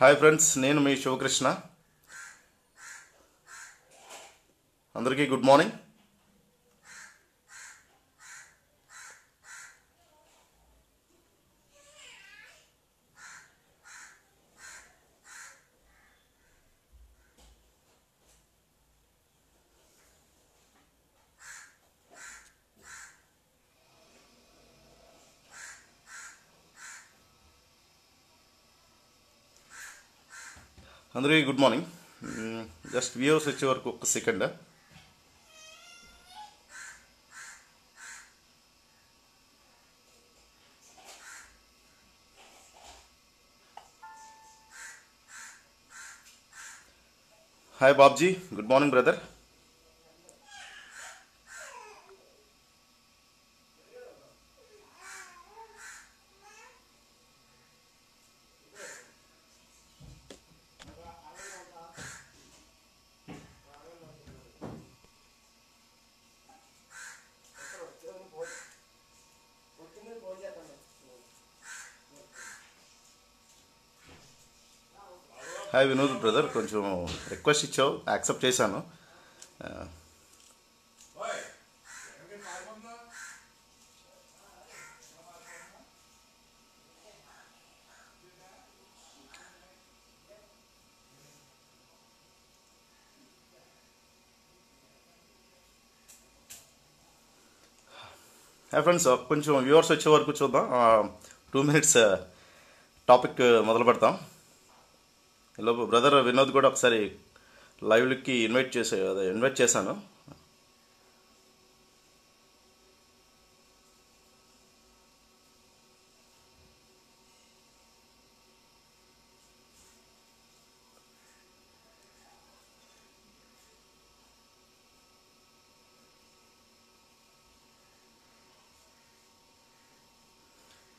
Hi friends నేను మీ శివకృష్ణ. అందరికీ గుడ్ మార్నింగ్ అందరికీ గుడ్ మార్నింగ్ జస్ట్ వ్యూవర్స్ వచ్చే వరకు ఒక second hi Babji good morning brother hi Vinod brother కొంచెం రిక్వెస్ట్ ఇచ్చావు. యాక్సెప్ట్ చేశాను. హాయ్ ఫ్రెండ్స్ uh, కొంచెం వ్యూవర్స్ వచ్చే వరకు చూద్దాం. టూ మినిట్స్ టాపిక్ మొదలు పెడతాం హలో బ్రదర్ వినోద్ కూడా ఒకసారి లైవ్కి ఇన్వైట్ చేసే అదే ఇన్వైట్ చేశాను.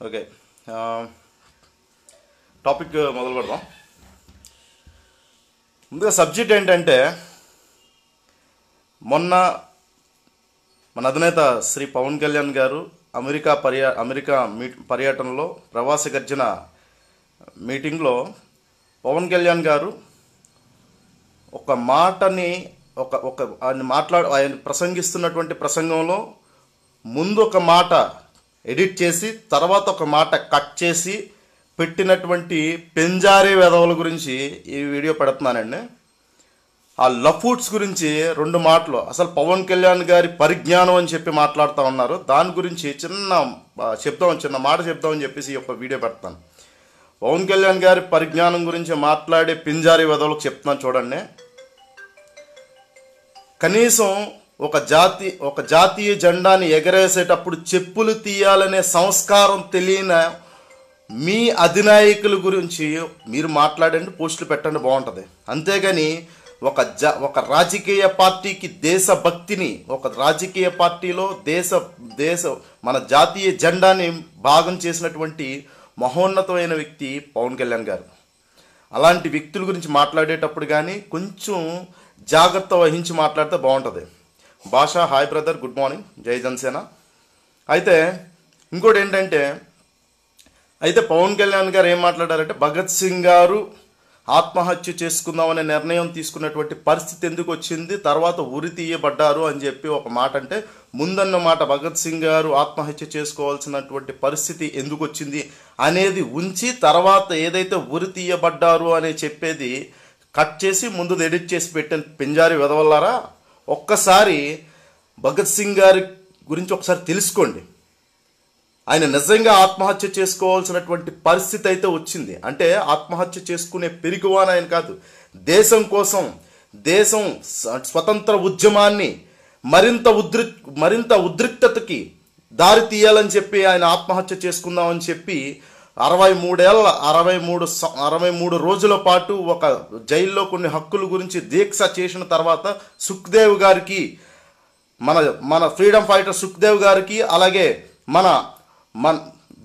ఓకే టాపిక్ మొదలు పెడదాం ముందుగా సబ్జెక్ట్ ఏంటంటే మొన్న మన అధినేత శ్రీ పవన్ కళ్యాణ్ గారు అమెరికా పర్యా అమెరికా మీ పర్యటనలో ప్రవాస గర్జన మీటింగ్లో పవన్ కళ్యాణ్ గారు ఒక మాటని ఒక ఒక ఆయన మాట్లాడు ఆయన ప్రసంగిస్తున్నటువంటి ప్రసంగంలో ముందు ఒక మాట ఎడిట్ చేసి తర్వాత ఒక మాట కట్ చేసి పెట్టినటువంటి పెంజారే వెధవుల గురించి ఈ వీడియో పెడుతున్నానండి. ఆ లఫూట్స్ గురించి రెండు మాటలు. అసలు పవన్ కళ్యాణ్ గారి పరిజ్ఞానం అని చెప్పి మాట్లాడుతూ ఉన్నారు. దాని గురించి చిన్న చెప్దాం చిన్న మాట చెప్దామని చెప్పేసి ఈ యొక్క వీడియో పెడతాను. పవన్ కళ్యాణ్ గారి పరిజ్ఞానం గురించి మాట్లాడే పింజారి వెధవులకు చెప్తున్నాను చూడండి. కనీసం ఒక జాతి ఒక జాతీయ జెండాని ఎగరేసేటప్పుడు చెప్పులు తీయాలనే సంస్కారం తెలియని మీ అధినాయకుల గురించి మీరు మాట్లాడండి పోస్టులు పెట్టండి బాగుంటుంది. అంతేగాని ఒక జ ఒక రాజకీయ పార్టీకి దేశభక్తిని ఒక రాజకీయ పార్టీలో దేశ దేశ మన జాతీయ జెండాని భాగం చేసినటువంటి మహోన్నతమైన వ్యక్తి పవన్ కళ్యాణ్ గారు. అలాంటి వ్యక్తుల గురించి మాట్లాడేటప్పుడు కానీ కొంచెం జాగ్రత్త వహించి మాట్లాడితే బాగుంటుంది. భాష హాయ్ బ్రదర్ గుడ్ మార్నింగ్ జై జనసేన. అయితే ఇంకోటి ఏంటంటే అయితే పవన్ కళ్యాణ్ గారు ఏం మాట్లాడారంటే భగత్ సింగ్ గారు ఆత్మహత్య చేసుకుందామనే నిర్ణయం తీసుకున్నటువంటి పరిస్థితి ఎందుకు వచ్చింది తర్వాత ఉరి తీయబడ్డారు అని చెప్పి ఒక మాట అంటే ముందన్న మాట భగత్ సింగ్ గారు ఆత్మహత్య చేసుకోవాల్సినటువంటి పరిస్థితి ఎందుకు వచ్చింది అనేది ఉంచి తర్వాత ఏదైతే ఉరి తీయబడ్డారు అని చెప్పేది కట్ చేసి ముందు ఎడిట్ చేసి పెట్టిన పింజారి వెదవల్లారా? ఒక్కసారి భగత్ సింగ్ గారి గురించి ఒకసారి తెలుసుకోండి. ఆయన నిజంగా ఆత్మహత్య చేసుకోవాల్సినటువంటి పరిస్థితి అయితే వచ్చింది. అంటే ఆత్మహత్య చేసుకునే పెరిగివాన ఆయన కాదు. దేశం కోసం దేశం స్వతంత్ర ఉద్యమాన్ని మరింత ఉద్రి మరింత ఉద్రిక్తతకి దారి తీయాలని చెప్పి ఆయన ఆత్మహత్య చేసుకుందామని చెప్పి అరవై మూడేళ్ళ అరవై మూడు స- అరవై మూడు రోజుల పాటు ఒక జైల్లో కొన్ని హక్కుల గురించి దీక్ష చేసిన తర్వాత సుఖ్దేవ్ గారికి మన మన ఫ్రీడమ్ ఫైటర్ సుఖ్దేవ్ గారికి అలాగే మన మన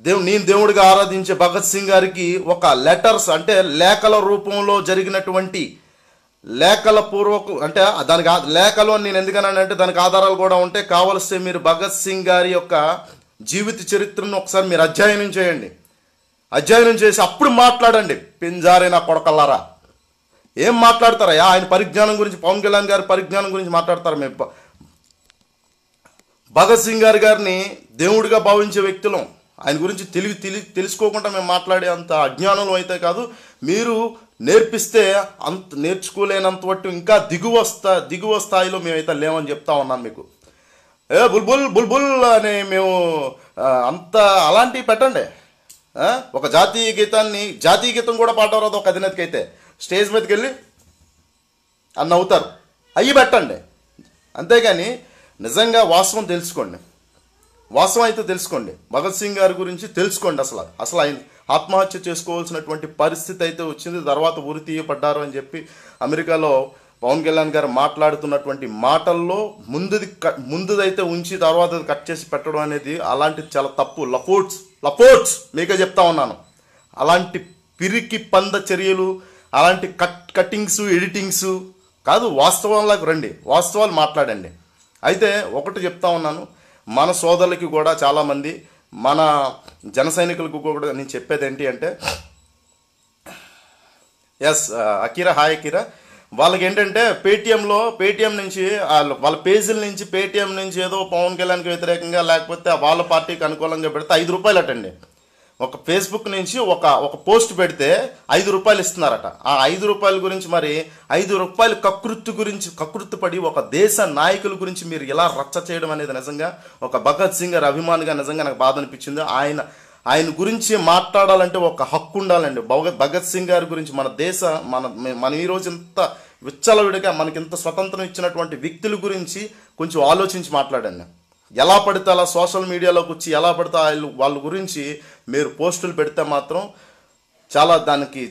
దేవు నేను దేవుడిగా ఆరాధించే భగత్ సింగ్ గారికి ఒక లెటర్స్ అంటే లేఖల రూపంలో జరిగినటువంటి లేఖల పూర్వకు అంటే దానికి లేఖలో లేఖలు అని నేను ఎందుకన్నానంటే దానికి ఆధారాలు కూడా ఉంటే కావలిస్తే మీరు భగత్ సింగ్ గారి యొక్క జీవిత చరిత్రను ఒకసారి మీరు అధ్యయనం చేయండి. అధ్యయనం చేసి అప్పుడు మాట్లాడండి. పింజారైన కొడకల్లారా? ఏం మాట్లాడతారా ఆయన పరిజ్ఞానం గురించి పవన్ కళ్యాణ్ గారి పరిజ్ఞానం గురించి మాట్లాడతారు మేము భగత్ సింగ్ గారి గారిని దేవుడిగా భావించే వ్యక్తులం. ఆయన గురించి తెలివి తెలి తెలుసుకోకుండా మేము మాట్లాడే అంత అజ్ఞానం అయితే కాదు. మీరు నేర్పిస్తే అంత నేర్చుకోలేనంత వట్టు ఇంకా దిగువ స్థా దిగువ స్థాయిలో మేమైతే లేమని చెప్తా ఉన్నాం మీకు. ఏ బుల్బుల్ బుల్బుల్ అని మేము అంత అలాంటివి పెట్టండి. ఒక జాతీయ గీతాన్ని జాతీయ గీతం కూడా పాడరాదు ఒక అధినేతకి అయితే స్టేజ్ మీదకి వెళ్ళి అన్న అవుతారు. అయ్యి పెట్టండి. అంతేగాని నిజంగా వాస్తవం తెలుసుకోండి. వాస్తవం అయితే తెలుసుకోండి. భగత్ సింగ్ గారి గురించి తెలుసుకోండి అసలు. అసలు ఆయన ఆత్మహత్య చేసుకోవాల్సినటువంటి పరిస్థితి అయితే వచ్చింది. తర్వాత ఉరి తీయపడ్డారు అని చెప్పి అమెరికాలో పవన్ కళ్యాణ్ గారు మాట్లాడుతున్నటువంటి మాటల్లో ముందుది క- ముందుదైతే ఉంచి తర్వాత కట్ చేసి పెట్టడం అనేది అలాంటి చాలా తప్పు. లఫోట్స్ లఫోట్స్ మీకే చెప్తా ఉన్నాను. అలాంటి పిరికి పంద చర్యలు అలాంటి కట్ కట్టింగ్స్ ఎడిటింగ్స్ కాదు వాస్తవంలోకి రండి. వాస్తవాలు మాట్లాడండి. అయితే ఒకటి చెప్తా ఉన్నాను. మన సోదరులకి కూడా చాలామంది మన జన సైనికులకు కూడా నేను చెప్పేది ఏంటి అంటే ఎస్ అకిరా హాయ్ అకిరా వాళ్ళకి ఏంటంటే పేటిఎంలో పేటిఎం నుంచి వాళ్ళ- వాళ్ళ పేజీల నుంచి పేటిఎం నుంచి ఏదో పవన్ కళ్యాణ్కి వ్యతిరేకంగా లేకపోతే వాళ్ళ పార్టీకి అనుకూలంగా పెడితే ఐదు రూపాయలు అటండి. ఒక ఫేస్బుక్ నుంచి ఒక ఒక పోస్ట్ పెడితే ఐదు రూపాయలు ఇస్తున్నారట. ఆ ఐదు రూపాయల గురించి మరి ఐదు రూపాయలు కకృత్తు గురించి కకృతి పడి ఒక దేశ నాయకుల గురించి మీరు ఇలా రచ్చ చేయడం అనేది నిజంగా ఒక భగత్ సింగ్ గారి అభిమానిగా నిజంగా నాకు బాధ అనిపించింది. ఆయన ఆయన గురించి మాట్లాడాలంటే ఒక హక్కు ఉండాలండి. భగత్ భగత్ సింగ్ గారి గురించి మన దేశ మన మనం ఈరోజు ఇంత విచ్చలవిడిగా మనకి ఇంత స్వతంత్రం ఇచ్చినటువంటి వ్యక్తుల గురించి కొంచెం ఆలోచించి మాట్లాడండి. ఎలా పడితే అలా సోషల్ మీడియాలోకి వచ్చి ఎలా పడితే వాళ్ళు వాళ్ళ గురించి మీరు పోస్టులు పెడితే మాత్రం చాలా దానికి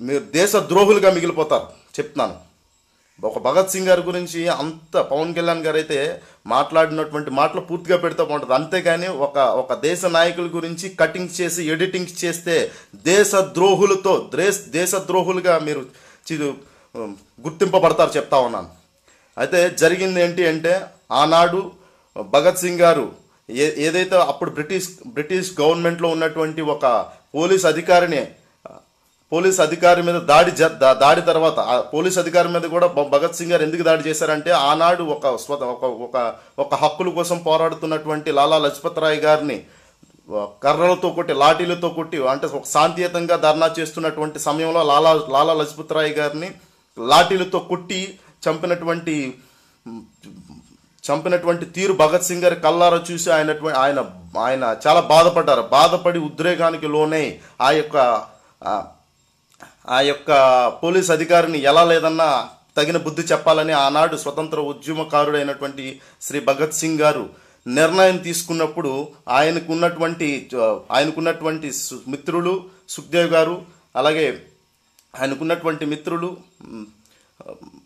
మీరు దేశ ద్రోహులుగా మిగిలిపోతారు. చెప్తున్నాను. ఒక భగత్ సింగ్ గారి గురించి అంత పవన్ కళ్యాణ్ గారు అయితే మాట్లాడినటువంటి మాటలు పూర్తిగా పెడితే బాగుంటుంది. అంతేగాని ఒక ఒక దేశ నాయకుల గురించి కటింగ్ చేసి ఎడిటింగ్ చేస్తే దేశ ద్రోహులతో దేశ దేశ ద్రోహులుగా మీరు గుర్తింపబడతారు చెప్తా ఉన్నాను. అయితే జరిగింది ఏంటి అంటే ఆనాడు భగత్ సింగ్ గారు ఏ ఏదైతే అప్పుడు బ్రిటిష్ బ్రిటిష్ గవర్నమెంట్లో ఉన్నటువంటి ఒక పోలీస్ అధికారిని పోలీస్ అధికారి మీద దాడి జ- దా- దాడి తర్వాత ఆ పోలీస్ అధికారి మీద కూడా భగత్ సింగ్ గారు ఎందుకు దాడి చేశారంటే ఆనాడు ఒక స్వత ఒక ఒక ఒక హక్కుల కోసం పోరాడుతున్నటువంటి లాలా లజపత్ రాయ్ గారిని కర్రలతో కొట్టి లాఠీలతో కొట్టి అంటే ఒక శాంతియుతంగా ధర్నా చేస్తున్నటువంటి సమయంలో లాలా లాలా లజపత్ రాయ్ గారిని లాఠీలతో కొట్టి చంపినటువంటి చంపినటువంటి తీరు భగత్ సింగ్ గారి కల్లారా చూసి ఆయన ఆయన ఆయన చాలా బాధపడ్డారు. బాధపడి ఉద్రేకానికి లోనై ఆ యొక్క ఆ, యొక్క పోలీస్ అధికారిని ఎలా లేదన్నా తగిన బుద్ధి చెప్పాలని ఆనాడు స్వతంత్ర ఉద్యమకారుడైనటువంటి శ్రీ భగత్ సింగ్ గారు నిర్ణయం తీసుకున్నప్పుడు ఆయనకున్నటువంటి ఆయనకున్నటువంటి మిత్రులు సుఖ్దేవ్ గారు అలాగే ఆయనకున్నటువంటి మిత్రులు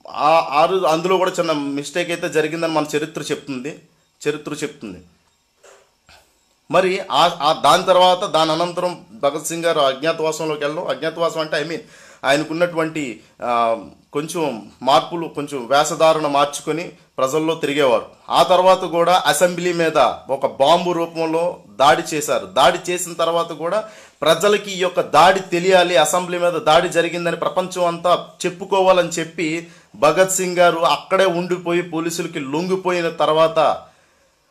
ఆరు అందులో కూడా చిన్న మిస్టేక్ అయితే జరిగిందని మన చరిత్ర చెప్తుంది. చరిత్ర చెప్తుంది. మరి ఆ దాని తర్వాత దాని అనంతరం భగత్ సింగ్ గారు అజ్ఞాతవాసంలోకి వెళ్ళడం. అజ్ఞాతవాసం అంటే ఐ మీన్ ఆయనకున్నటువంటి కొంచెం మార్పులు కొంచెం వేషధారణ మార్చుకొని ప్రజల్లో తిరిగేవారు. ఆ తర్వాత కూడా అసెంబ్లీ మీద ఒక బాంబు రూపంలో దాడి చేశారు. దాడి చేసిన తర్వాత కూడా ప్రజలకి ఈ యొక్క దాడి తెలియాలి అసెంబ్లీ మీద దాడి జరిగిందని ప్రపంచం అంతా చెప్పుకోవాలని చెప్పి భగత్ సింగ్ గారు అక్కడే ఉండిపోయి పోలీసులకి లొంగిపోయిన తర్వాత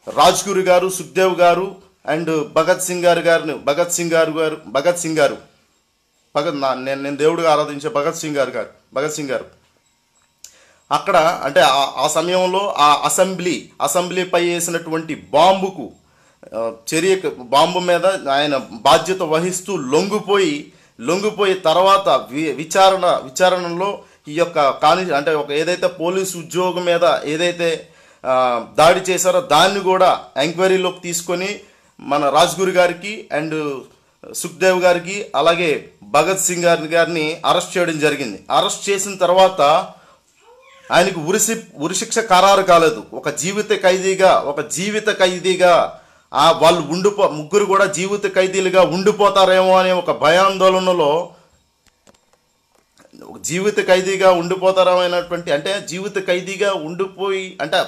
రాజ్గురు గారు సుఖ్దేవ్ గారు అండ్ భగత్ సింగ్ గారు గారిని భగత్ సింగ్ గారు గారు భగత్ సింగ్ గారు. భగత్ నా నేను నేను దేవుడిగా ఆరాధించే భగత్ సింగ్ గారు గారు భగత్ సింగ్ గారు. అక్కడ అంటే ఆ- సమయంలో ఆ అసెంబ్లీ అసెంబ్లీపై వేసినటువంటి బాంబుకు చర్య బాంబు మీద ఆయన బాధ్యత వహిస్తూ లొంగిపోయి లొంగిపోయి తర్వాత వి- విచారణ విచారణలో ఈ యొక్క కాని అంటే ఒక ఏదైతే పోలీసు ఉద్యోగం మీద ఏదైతే దాడి చేశారో దాన్ని కూడా ఎంక్వైరీలోకి తీసుకొని మన రాజ్గురు గారికి అండ్ సుఖ్దేవ్ గారికి అలాగే భగత్ సింగ్ గారి గారిని అరెస్ట్ చేయడం జరిగింది. అరెస్ట్ చేసిన తర్వాత ఆయనకు ఉరిశి ఉరిశిక్ష ఖరారు కాలేదు. ఒక జీవిత ఖైదీగా ఒక జీవిత ఖైదీగా వాళ్ళు ఉండిపో ముగ్గురు కూడా జీవిత ఖైదీలుగా ఉండిపోతారేమో అనే ఒక భయాందోళనలో ఒక జీవిత ఖైదీగా ఉండిపోతారమైనటువంటి అంటే జీవిత ఖైదీగా ఉండిపోయి అంటే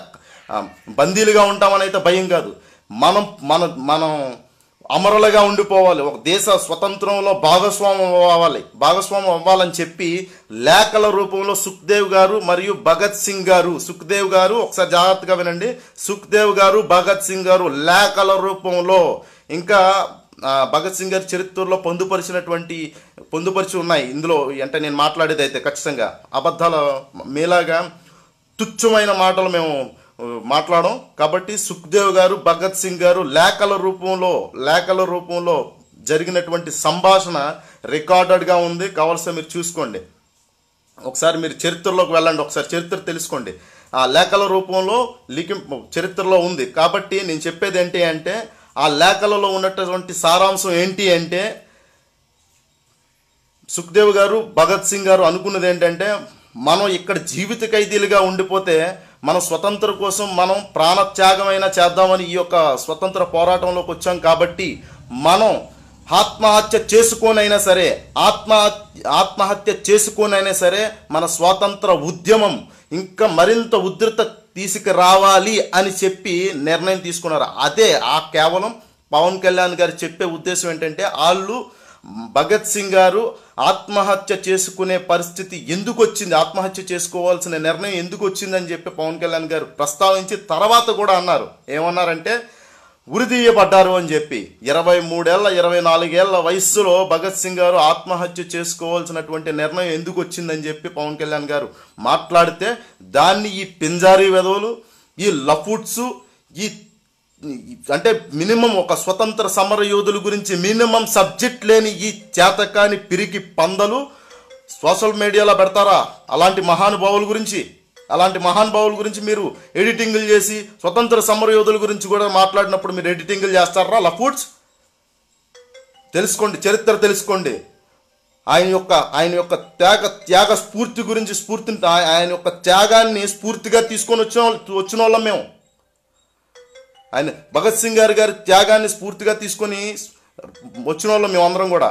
బందీలుగా ఉంటామని అయితే భయం కాదు. మనం మన మనం అమరులుగా ఉండిపోవాలి. ఒక దేశ స్వతంత్రంలో భాగస్వామ్యం అవ్వాలి. భాగస్వామ్యం అవ్వాలని చెప్పి లేఖల రూపంలో సుఖ్దేవ్ గారు మరియు భగత్ సింగ్ గారు సుఖ్దేవ్ గారు ఒకసారి జాగ్రత్తగా వినండి. సుఖ్దేవ్ గారు భగత్ సింగ్ గారు లేఖల రూపంలో ఇంకా భగత్ సింగ్ గారి చరిత్రలో పొందుపరిచినటువంటి పొందుపరిచి ఉన్నాయి. ఇందులో అంటే నేను మాట్లాడేది అయితే ఖచ్చితంగా అబద్ధాల మీలాగా తుచ్చమైన మాటలు మేము మాట్లాడడం. మాట్లాడం కాబట్టి సుఖ్దేవ్ గారు భగత్ సింగ్ గారు లేఖల రూపంలో లేఖల రూపంలో జరిగినటువంటి సంభాషణ రికార్డెడ్గా ఉంది. కావాల్సిన మీరు చూసుకోండి. ఒకసారి మీరు చరిత్రలోకి వెళ్ళండి. ఒకసారి చరిత్ర తెలుసుకోండి. ఆ లేఖల రూపంలో లిఖి చరిత్రలో ఉంది. కాబట్టి నేను చెప్పేది ఏంటి అంటే ఆ లేఖలలో ఉన్నటువంటి సారాంశం ఏంటి అంటే సుఖ్దేవ్ గారు భగత్ సింగ్ గారు అనుకున్నది ఏంటంటే మనం ఇక్కడ జీవిత ఖైదీలుగా ఉండిపోతే మన స్వతంత్ర కోసం మనం ప్రాణత్యాగమైనా చేద్దామని ఈ యొక్క స్వతంత్ర పోరాటంలోకి వచ్చాం కాబట్టి మనం ఆత్మహత్య చేసుకోనైనా సరే ఆత్మ ఆత్మహత్య చేసుకోనైనా సరే మన స్వాతంత్ర ఉద్యమం ఇంకా మరింత ఉధృత తీసుకురావాలి అని చెప్పి నిర్ణయం తీసుకున్నారు. అదే ఆ కేవలం పవన్ కళ్యాణ్ గారు చెప్పే ఉద్దేశం ఏంటంటే వాళ్ళు భగత్ సింగ్ గారు ఆత్మహత్య చేసుకునే పరిస్థితి ఎందుకు వచ్చింది? ఆత్మహత్య చేసుకోవాల్సిన నిర్ణయం ఎందుకు వచ్చిందని చెప్పి పవన్ కళ్యాణ్ గారు ప్రస్తావించి తర్వాత కూడా అన్నారు. ఏమన్నారంటే ఉరిదీయబడ్డారు అని చెప్పి ఇరవై మూడేళ్ళ ఇరవై నాలుగేళ్ళ వయస్సులో భగత్ సింగ్ గారు ఆత్మహత్య చేసుకోవాల్సినటువంటి నిర్ణయం ఎందుకు వచ్చిందని చెప్పి పవన్ కళ్యాణ్ గారు మాట్లాడితే దాన్ని ఈ పింజారీ వెధవులు ఈ లఫుట్స్ ఈ అంటే మినిమం ఒక స్వతంత్ర సమర యోధుల గురించి మినిమం సబ్జెక్ట్ లేని ఈ చేతకాని పిరికి పందలు సోషల్ మీడియాలో పెడతారా? అలాంటి మహానుభావుల గురించి అలాంటి మహానుభావుల గురించి మీరు ఎడిటింగ్లు చేసి స్వతంత్ర సమర యోధుల గురించి కూడా మాట్లాడినప్పుడు మీరు ఎడిటింగ్లు చేస్తారా? లఫూడ్స్ తెలుసుకోండి చరిత్ర తెలుసుకోండి. ఆయన యొక్క ఆయన యొక్క త్యాగ త్యాగ స్ఫూర్తి గురించి స్ఫూర్తిని ఆయన యొక్క త్యాగాన్ని స్ఫూర్తిగా తీసుకొని వచ్చిన వచ్చిన వాళ్ళం మేము. ఆయన భగత్ సింగ్ గారి గారి త్యాగాన్ని స్ఫూర్తిగా తీసుకొని వచ్చిన వాళ్ళం మేమందరం కూడా.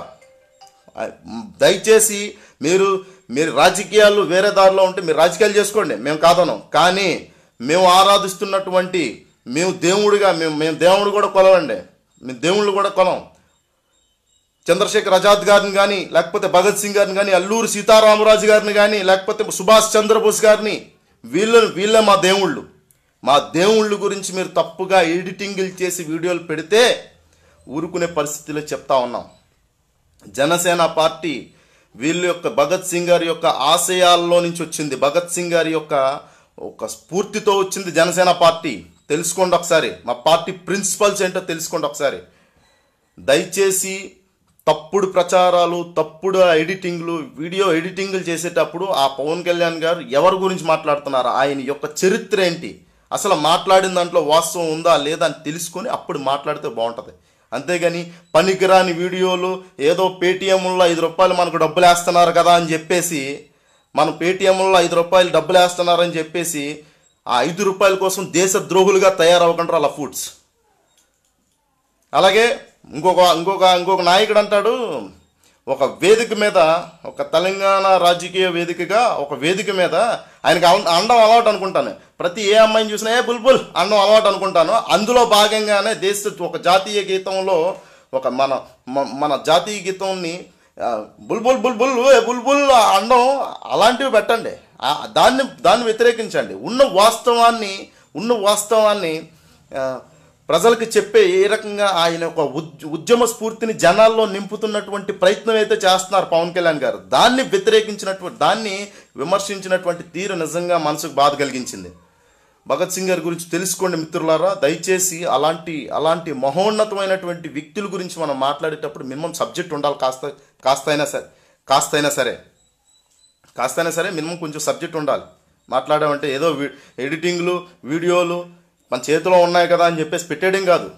దయచేసి మీరు మీరు రాజకీయాలు వేరే దారిలో ఉంటే మీరు రాజకీయాలు చేసుకోండి. మేము కాదనం. కానీ మేము ఆరాధిస్తున్నటువంటి మేము దేవుడిగా మేము మేము దేవుడు కూడా కొలవండి. మేము దేవుళ్ళు కూడా కొలం. చంద్రశేఖర్ ఆజాద్ గారిని కానీ లేకపోతే భగత్ సింగ్ గారిని కానీ అల్లూరు సీతారామరాజు గారిని కానీ లేకపోతే సుభాష్ చంద్రబోస్ గారిని వీళ్ళ వీళ్ళే మా దేవుళ్ళు. మా దేవుళ్ళు గురించి మీరు తప్పుగా ఎడిటింగ్లు చేసి వీడియోలు పెడితే ఊరుకునే పరిస్థితిలో చెప్తా ఉన్నాం. జనసేన పార్టీ వీళ్ళ యొక్క భగత్ సింగ్ గారి యొక్క ఆశయాల్లో నుంచి వచ్చింది. భగత్ సింగ్ గారి యొక్క ఒక స్ఫూర్తితో వచ్చింది జనసేన పార్టీ. తెలుసుకోండి ఒకసారి. మా పార్టీ ప్రిన్సిపల్స్ ఏంటో తెలుసుకోండి ఒకసారి. దయచేసి తప్పుడు ప్రచారాలు తప్పుడు ఎడిటింగ్లు వీడియో ఎడిటింగ్లు చేసేటప్పుడు ఆ పవన్ కళ్యాణ్ గారు ఎవరి గురించి మాట్లాడుతున్నారు? ఆయన యొక్క చరిత్ర ఏంటి? అసలు మాట్లాడిన దాంట్లో వాస్తవం ఉందా లేదా అని తెలుసుకొని అప్పుడు మాట్లాడితే బాగుంటుంది. అంతేగాని పనికిరాని వీడియోలు ఏదో పేటీఎంలో ఐదు రూపాయలు మనకు డబ్బులు వేస్తున్నారు కదా అని చెప్పేసి మనం పేటీఎంలో ఐదు రూపాయలు డబ్బులు వేస్తున్నారని చెప్పేసి ఆ ఐదు రూపాయల కోసం దేశ ద్రోహులుగా తయారవ్వకుండా అలా ఫుడ్స్ అలాగే ఇంకొక ఇంకొక ఇంకొక నాయకుడు అంటాడు ఒక వేదిక మీద ఒక తెలంగాణ రాజకీయ వేదికగా ఒక వేదిక మీద ఆయనకి అం- అండం అలవాటు అనుకుంటాను. ప్రతి ఏ అమ్మాయిని చూసినా ఏ బుల్బుల్ అన్నం అలవాటు అనుకుంటాను. అందులో భాగంగానే దేశ ఒక జాతీయ గీతంలో ఒక మన మన జాతీయ గీతంని బుల్బుల్ బుల్బుల్ ఏ బుల్బుల్ అండం అలాంటివి పెట్టండి. దాన్ని దాన్ని వ్యతిరేకించండి. ఉన్న వాస్తవాన్ని ఉన్న వాస్తవాన్ని ప్రజలకు చెప్పే ఏ రకంగా ఆయన ఒక ఉద్- ఉద్యమ స్ఫూర్తిని జనాల్లో నింపుతున్నటువంటి ప్రయత్నం అయితే చేస్తున్నారు పవన్ కళ్యాణ్ గారు. దాన్ని వ్యతిరేకించినటువంటి దాన్ని విమర్శించినటువంటి తీరు నిజంగా మనసుకు బాధ కలిగించింది. భగత్ సింగ్ గారి గురించి తెలుసుకోండి మిత్రులారా. దయచేసి అలాంటి అలాంటి మహోన్నతమైనటువంటి వ్యక్తుల గురించి మనం మాట్లాడేటప్పుడు మినిమం సబ్జెక్ట్ ఉండాలి కాస్త కాస్త అయినా సరే కాస్త అయినా సరే. కాస్తైనా సరే మినిమం కొంచెం సబ్జెక్ట్ ఉండాలి. మాట్లాడామంటే ఏదో ఎడిటింగ్లు వీడియోలు మన చేతిలో ఉన్నాయి కదా అని చెప్పేసి పెట్టేయడం కాదు.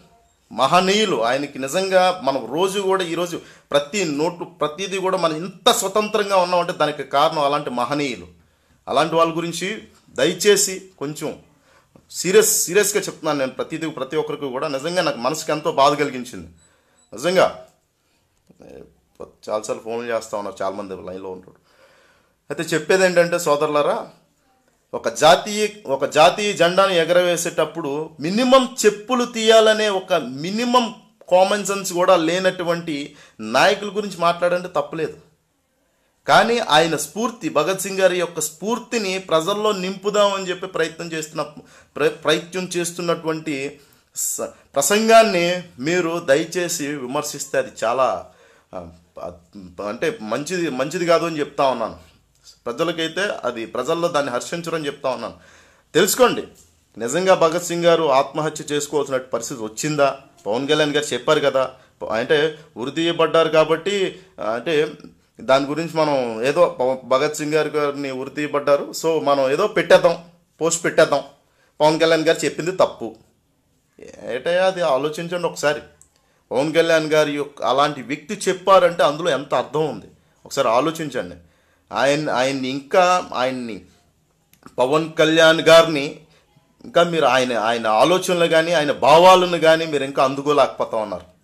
మహనీయులు ఆయనకి నిజంగా మనం రోజు కూడా ఈరోజు ప్రతి నోటు ప్రతిదీ కూడా మనం ఇంత స్వతంత్రంగా ఉన్నామంటే దానికి కారణం అలాంటి మహనీయులు. అలాంటి వాళ్ళ గురించి దయచేసి కొంచెం సీరియస్ సీరియస్గా చెప్తున్నాను నేను ప్రతిదీ ప్రతి ఒక్కరికి కూడా. నిజంగా నాకు మనసుకి ఎంతో బాధ కలిగించింది. నిజంగా చాలాసార్లు ఫోన్లు చేస్తూ ఉన్నారు చాలామంది లైన్లో ఉంటారు. అయితే చెప్పేది ఏంటంటే సోదరులారా ఒక జాతీయ ఒక జాతీయ జెండాను ఎగరవేసేటప్పుడు మినిమం చెప్పులు తీయాలనే ఒక మినిమం కామన్ సెన్స్ కూడా లేనటువంటి నాయకుల గురించి మాట్లాడంటే తప్పలేదు. కానీ ఆయన స్ఫూర్తి భగత్ సింగ్ గారి యొక్క స్ఫూర్తిని ప్రజల్లో నింపుదామని చెప్పి ప్రయత్నం చేస్తున్న ప్ర- ప్రయత్నం చేస్తున్నటువంటి స- ప్రసంగాన్ని మీరు దయచేసి విమర్శిస్తే అది చాలా అంటే మంచిది మంచిది కాదు అని చెప్తా ఉన్నాను. ప్రజలకైతే అది ప్రజల్లో దాన్ని హర్షించరని చెప్తా ఉన్నాను. తెలుసుకోండి నిజంగా భగత్ సింగ్ గారు ఆత్మహత్య చేసుకోవాల్సిన పరిస్థితి వచ్చిందా? పవన్ కళ్యాణ్ గారు చెప్పారు కదా. అంటే ఉరితీయబడ్డారు కాబట్టి అంటే దాని గురించి మనం ఏదో భగత్ సింగ్ గారి గారిని ఉరితీయబడ్డారు. సో మనం ఏదో పెట్టేద్దాం పోస్ట్ పెట్టేద్దాం. పవన్ కళ్యాణ్ గారు చెప్పింది తప్పు. ఏటయ్యా అది ఆలోచించండి ఒకసారి. పవన్ కళ్యాణ్ గారి యొక్క అలాంటి వ్యక్తి చెప్పారంటే అందులో ఎంత అర్థం ఉంది? ఒకసారి ఆలోచించండి. ఆయన ఆయన్ని ఇంకా ఆయన్ని పవన్ కళ్యాణ్ గారిని ఇంకా మీరు ఆయన ఆయన ఆలోచనలు కానీ ఆయన భావాలను కానీ మీరు ఇంకా అందుకోలేకపోతా ఉన్నారు.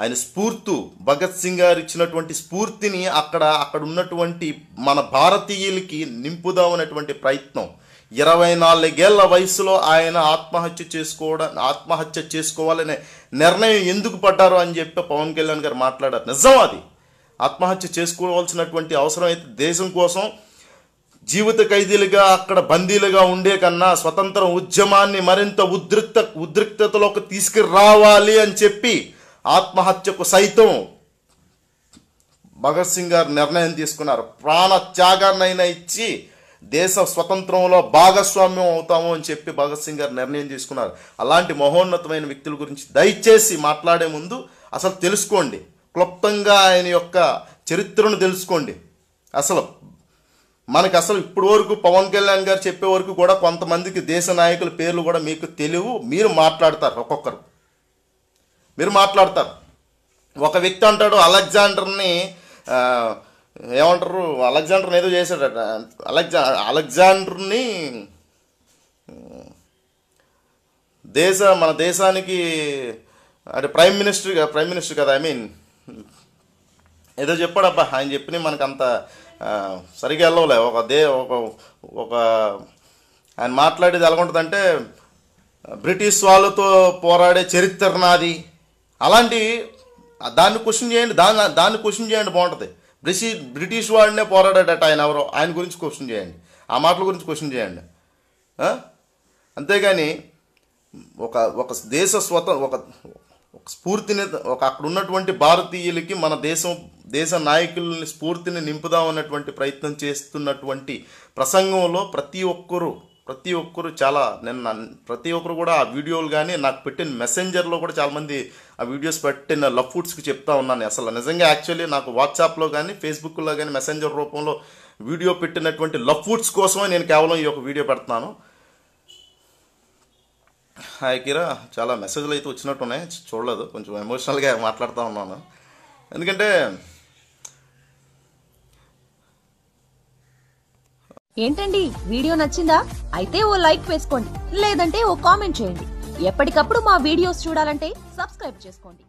ఆయన స్ఫూర్తు భగత్ సింగ్ గారు ఇచ్చినటువంటి స్ఫూర్తిని అక్కడ అక్కడ ఉన్నటువంటి మన భారతీయులకి నింపుదామనేటువంటి ప్రయత్నం. ఇరవై నాలుగేళ్ళ వయసులో ఆయన ఆత్మహత్య చేసుకోవడం ఆత్మహత్య చేసుకోవాలనే నిర్ణయం ఎందుకు పడ్డారు అని చెప్పి పవన్ కళ్యాణ్ గారు మాట్లాడారు. నిజం అది. ఆత్మహత్య చేసుకోవాల్సినటువంటి అవసరం అయితే దేశం కోసం జీవిత ఖైదీలుగా అక్కడ బందీలుగా ఉండే కన్నా స్వతంత్ర ఉద్యమాన్ని మరింత ఉద్రిక్త ఉద్రిక్తతలోకి తీసుకురావాలి అని చెప్పి ఆత్మహత్యకు సైతం భగత్ సింగ్ గారు నిర్ణయం తీసుకున్నారు. ప్రాణ త్యాగాన్నైనా ఇచ్చి దేశ స్వతంత్రంలో భాగస్వామ్యం అవుతాము అని చెప్పి భగత్ సింగ్ గారు నిర్ణయం తీసుకున్నారు. అలాంటి మహోన్నతమైన వ్యక్తుల గురించి దయచేసి మాట్లాడే ముందు అసలు తెలుసుకోండి. క్లుప్తంగా ఆయన యొక్క చరిత్రను తెలుసుకోండి. అసలు మనకి అసలు ఇప్పుడు వరకు పవన్ కళ్యాణ్ గారు చెప్పే వరకు కూడా కొంతమందికి దేశ నాయకుల పేర్లు కూడా మీకు తెలియవు. మీరు మాట్లాడతారు ఒక్కొక్కరు. మీరు మాట్లాడతారు. ఒక వ్యక్తి అంటాడు అలెగ్జాండర్ని ఏమంటారు? అలెగ్జాండర్ని ఏదో చేశాడట. అలెగ్జా అలెగ్జాండర్ని దేశ మన దేశానికి అంటే ప్రైమ్ మినిస్టర్ ప్రైమ్ మినిస్టర్ కదా ఐ మీన్ ఏదో చెప్పాడబ్బా. ఆయన చెప్పిన మనకు అంత సరిగా వెళ్ళవలే ఒక దే ఒక ఒక ఆయన మాట్లాడేది ఎలాగుంటుందంటే బ్రిటిష్ వాళ్ళతో పోరాడే చరిత్ర నాది. అలాంటి దాన్ని క్వశ్చన్ చేయండి. దాన్ని దాన్ని క్వశ్చన్ చేయండి బాగుంటుంది. బ్రిటిష్ బ్రిటిష్ వాడినే పోరాడాడట ఆయన ఎవరో. ఆయన గురించి క్వశ్చన్ చేయండి. ఆ మాటల గురించి క్వశ్చన్ చేయండి. అంతేగాని ఒక ఒక దేశ స్వత ఒక స్ఫూర్తిని ఒక అక్కడ ఉన్నటువంటి భారతీయులకి మన దేశం దేశ నాయకులని స్ఫూర్తిని నింపుదామన్నటువంటి ప్రయత్నం చేస్తున్నటువంటి ప్రసంగంలో ప్రతి ఒక్కరూ ప్రతి ఒక్కరు చాలా నేను నన్- ప్రతి ఒక్కరు కూడా ఆ వీడియోలు కానీ నాకు పెట్టిన మెసెంజర్లో కూడా చాలామంది ఆ వీడియోస్ పెట్టిన లవ్ ఫుడ్స్కి చెప్తా ఉన్నాను. అసలు నిజంగా యాక్చువల్లీ నాకు వాట్సాప్లో కానీ ఫేస్బుక్లో కానీ మెసెంజర్ రూపంలో వీడియో పెట్టినటువంటి లవ్ ఫుడ్స్ కోసమే నేను కేవలం ఈ యొక్క వీడియో పెడుతున్నాను. హాయ్ కిరా. చాలా మెసేజ్లు అయితే వచ్చినట్టు ఉన్నాయి చూడలేదు. కొంచెం ఎమోషనల్గా మాట్లాడుతూ ఉన్నాను. ఎందుకంటే ఏంటండి? వీడియో నచ్చిందా? అయితే ఓ లైక్ వేసుకోండి. లేదంటే ఓ కామెంట్ చేయండి. ఎప్పటికప్పుడు మా వీడియోస్ చూడాలంటే సబ్స్క్రైబ్ చేసుకోండి.